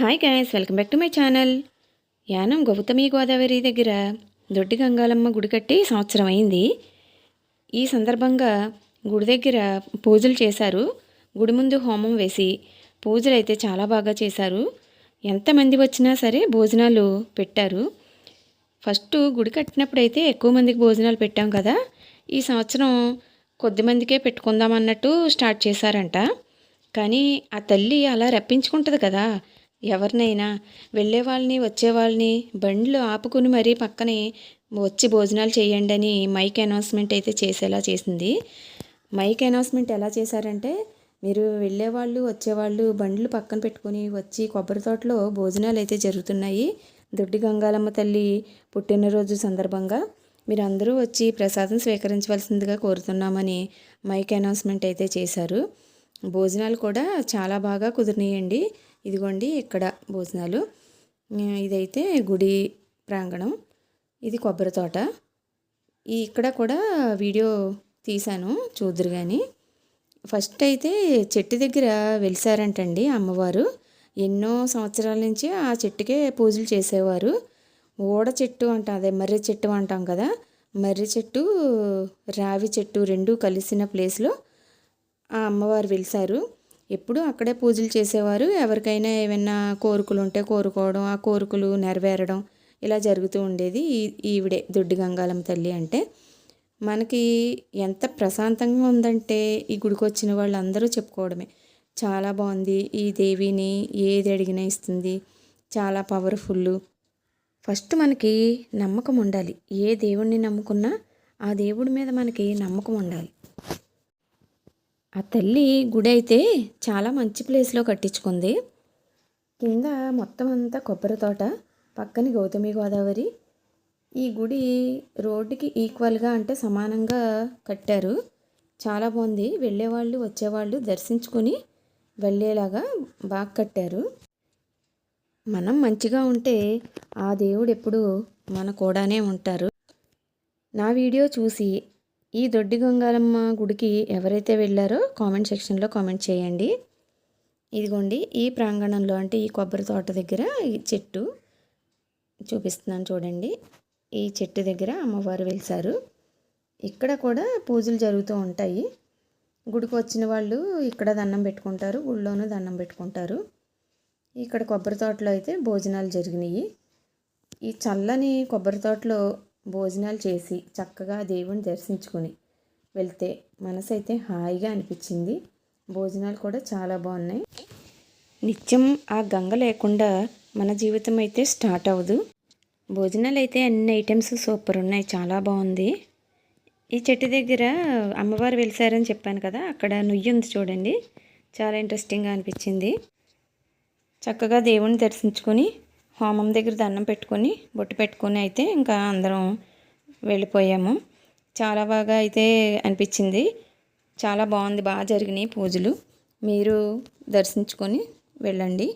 Hi guys welcome back to my channel Yanam Gautami Godavari దగ్గర దొడ్డి గంగాలమ్మ గుడి కట్టి సంవత్సరం అయింది. ఈ సందర్భంగా గుడి దగ్గర పూజలు చేశారు. గుడి ముందు హోమం వేసి పూజలు అయితే చాలా బాగా చేశారు. ఎంతమంది వచ్చినా సరే భోజనాలు పెట్టారు. ఫస్ట్ గుడి కట్టినప్పుడు అయితే ఎక్కువ మందికి భోజనాలు పెట్టాం కదా. ఈ సంవత్సరం కొద్ది మందికే పెట్టుకుందాం అన్నట్టు స్టార్ట్ చేశారంట. కానీ ఆ తల్లి అలా రప్పించుకుంటుంది కదా. ఎవరినైనా వెళ్ళే వాళ్ళని వచ్చే వాళ్ళని బండ్లు ఆపుకుని మరీ పక్కనే వచ్చి భోజనాలు చేయండి అని మైక్ అనౌన్స్మెంట్ అయితే చేసేలా చేసింది. మైక్ అనౌన్స్మెంట్ ఎలా చేశారంటే మీరు వెళ్ళేవాళ్ళు వచ్చేవాళ్ళు బండ్లు పక్కన పెట్టుకుని వచ్చి కొబ్బరి తోటలో భోజనాలు అయితే జరుగుతున్నాయి. దొడ్డి గంగాలమ్మ తల్లి పుట్టినరోజు సందర్భంగా మీరందరూ వచ్చి ప్రసాదం స్వీకరించవలసిందిగా కోరుతున్నామని మైక్ అనౌన్స్మెంట్ అయితే చేశారు. భోజనాలు కూడా చాలా బాగా కుదిరినాయండి. ఇదిగోండి ఇక్కడ భోజనాలు. ఇదైతే గుడి ప్రాంగణం. ఇది కొబ్బరి తోట. ఇక్కడ కూడా వీడియో తీశాను చూద్దరు కానీ ఫస్ట్ అయితే చెట్టు దగ్గర వెలిసారంటండి అమ్మవారు. ఎన్నో సంవత్సరాల నుంచి ఆ చెట్టుకే పూజలు చేసేవారు. ఓడ చెట్టు అంటాం అదే మర్రి చెట్టు అంటాం కదా. మర్రి చెట్టు రావి చెట్టు రెండు కలిసిన ప్లేస్లో ఆ అమ్మవారు వెలిసారు. ఎప్పుడూ అక్కడే పూజలు చేసేవారు. ఎవరికైనా ఏమైనా కోరికలు ఉంటే కోరుకోవడం ఆ కోరికలు నెరవేరడం ఇలా జరుగుతూ ఉండేది ఈ ఈవిడే దొడ్డి గంగాలమ్మ తల్లి అంటే. మనకి ఎంత ప్రశాంతంగా ఉందంటే ఈ గుడికి వచ్చిన వాళ్ళందరూ చెప్పుకోవడమే. చాలా బాగుంది. ఈ దేవిని ఏది అడిగినా ఇస్తుంది. చాలా పవర్ఫుల్ ఫస్ట్ మనకి నమ్మకం ఉండాలి. ఏ దేవుణ్ణి నమ్ముకున్నా ఆ దేవుడి మీద మనకి నమ్మకం ఉండాలి. ఆ తల్లి గుడి అయితే చాలా మంచి ప్లేస్లో కట్టించుకుంది. కింద మొత్తం అంతా కొబ్బరి తోట పక్కన గౌతమి గోదావరి. ఈ గుడి రోడ్డుకి ఈక్వల్గా అంటే సమానంగా కట్టారు. చాలా బాగుంది. వెళ్ళేవాళ్ళు వచ్చేవాళ్ళు దర్శించుకొని వెళ్ళేలాగా బాగా కట్టారు. మనం మంచిగా ఉంటే ఆ దేవుడు ఎప్పుడు మన కూడానే ఉంటారు. నా వీడియో చూసి ఈ దొడ్డి గంగాలమ్మ గుడికి ఎవరైతే వెళ్ళారో కామెంట్ సెక్షన్లో కామెంట్ చేయండి. ఇదిగోండి ఈ ప్రాంగణంలో అంటే ఈ కొబ్బరి తోట దగ్గర ఈ చెట్టు చూపిస్తున్నాను చూడండి. ఈ చెట్టు దగ్గర అమ్మవారు వెలిసారు. ఇక్కడ కూడా పూజలు జరుగుతూ ఉంటాయి. గుడికి వచ్చిన వాళ్ళు ఇక్కడ దండం పెట్టుకుంటారు గుడిలోనూ దండం పెట్టుకుంటారు. ఇక్కడ కొబ్బరి తోటలో అయితే భోజనాలు జరిగినాయి. ఈ చల్లని కొబ్బరి తోటలో భోజనాలు చేసి చక్కగా దేవుని దర్శించుకొని వెళ్తే మనసు అయితే హాయిగా అనిపించింది. భోజనాలు కూడా చాలా బాగున్నాయి. నిత్యం ఆ గంగ లేకుండా మన జీవితం అయితే స్టార్ట్ అవ్వదు. భోజనాలు అయితే అన్ని ఐటమ్స్ సూపర్ ఉన్నాయి. చాలా బాగుంది. ఈ చెట్టు దగ్గర అమ్మవారు వెలిసారని చెప్పాను కదా అక్కడ నుయ్యి ఉంది చూడండి. చాలా ఇంట్రెస్టింగ్గా అనిపించింది. చక్కగా దేవుణ్ణి దర్శించుకొని హోమం దగ్గర దండం పెట్టుకొని బొట్టు పెట్టుకొని అయితే ఇంకా అందరం వెళ్ళిపోయాము. చాలా బాగా అయితే అనిపించింది. చాలా బాగుంది బాగా జరిగినాయి పూజలు. మీరు దర్శించుకొని వెళ్ళండి.